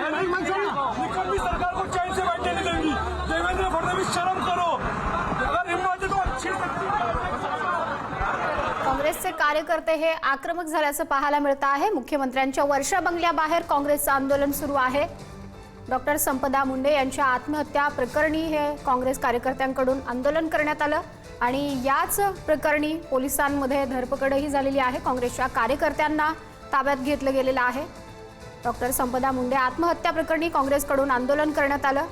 निकम्मी सरकार को चैन से बैठने नहीं देंगी देवेंद्र फडणवीस शर्म करो अगर हिम्मत है तो अच्छी काँग्रेसचे कार्यकर्ते हे आक्रमक झाल्याचं पाहायला मिळतं आहे. मुख्यमंत्र्यांच्या वर्षा बंगल्याबाहेर काँग्रेसचं आंदोलन सुरू आहे. डॉक्टर संपदा मुंडे यांच्या आत्महत्या प्रकरणी हे काँग्रेस कार्यकर्त्यांकडून आंदोलन करण्यात आलं आणि याच प्रकरणी पोलिसांमध्ये धरपकडही झालेली आहे. काँग्रेसच्या कार्यकर्त्यांना ताब्यात घेतलं गेलेलं आहे. डॉक्टर संपदा मुंडे आत्महत्या प्रकरणी काँग्रेसकडून आंदोलन करण्यात आलं.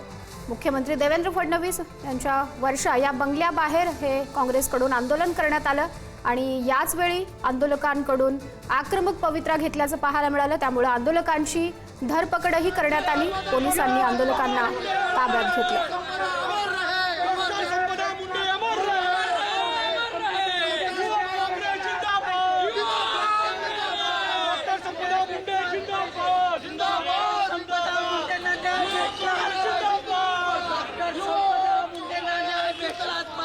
मुख्यमंत्री देवेंद्र फडणवीस यांच्या वर्षा या बंगल्याबाहेर हे काँग्रेसकडून आंदोलन करण्यात आलं आणि याच वेळी आंदोलकांकडून आक्रमक पवित्रा घेतल्याचं पाहायला मिळालं. त्यामुळे आंदोलकांची धरपकडही करण्यात आली. पोलिसांनी आंदोलकांना ताब्यात घेतलं संपदा मुंडे अमर डॉक्टर संपदा मुंडे जिंदाबाद जिंदाबाद संपदा डॉक्टर संपदा मुंडे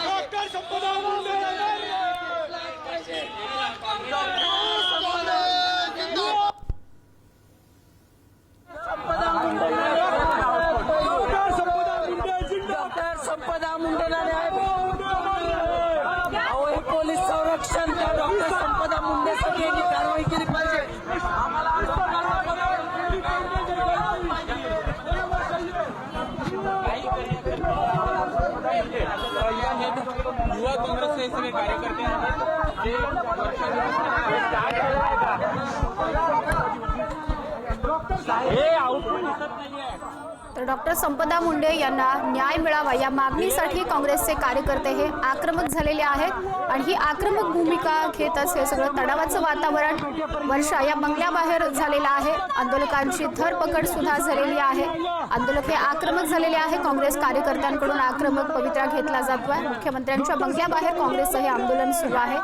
डॉक्टर संपदा मुंडे जिंदाबाद डॉक्टर संपदा मुंडे. अहो हे पोलीस संरक्षण त्या डॉक्टर संपदा मुंडेसाठी यांनी कारवाई केली पाहिजे. युवा काँग्रेसचे सगळे कार्यकर्ते आहेत. जे हे आउटपुट दिसत नाहीये. तर डॉक्टर संपदा मुंडे यांना न्याय मिळावा या मागणीसाठी काँग्रेसचे कार्यकर्ते हे आक्रमक झालेले आहेत आणि ही आक्रमक भूमिका घेतच हे सगळं तणावाचं वातावरण वर्षा या बंगल्याबाहेर झालेलं आहे. आंदोलकांची धरपकड सुद्धा झालेली आहे. आंदोलक हे आक्रमक झालेले आहे. काँग्रेस कार्यकर्त्यांकडून आक्रमक पवित्रा घेतला जातोय. मुख्यमंत्र्यांच्या बंगल्याबाहेर काँग्रेसचं हे आंदोलन सुरू आहे.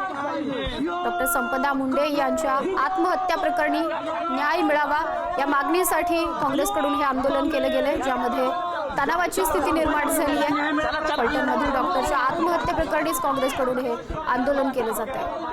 डॉक्टर संपदा मुंडे यांच्या आत्महत्या प्रकरणी न्याय मिळावा या मागणीसाठी काँग्रेसकडून हे आंदोलन केलं गेलं ज्यामध्ये तणावाची स्थिती निर्माण झाली आहे. फलटणमधील डॉक्टरच्या आत्महत्या प्रकरणीच काँग्रेसकडून हे आंदोलन केलं जात आहे.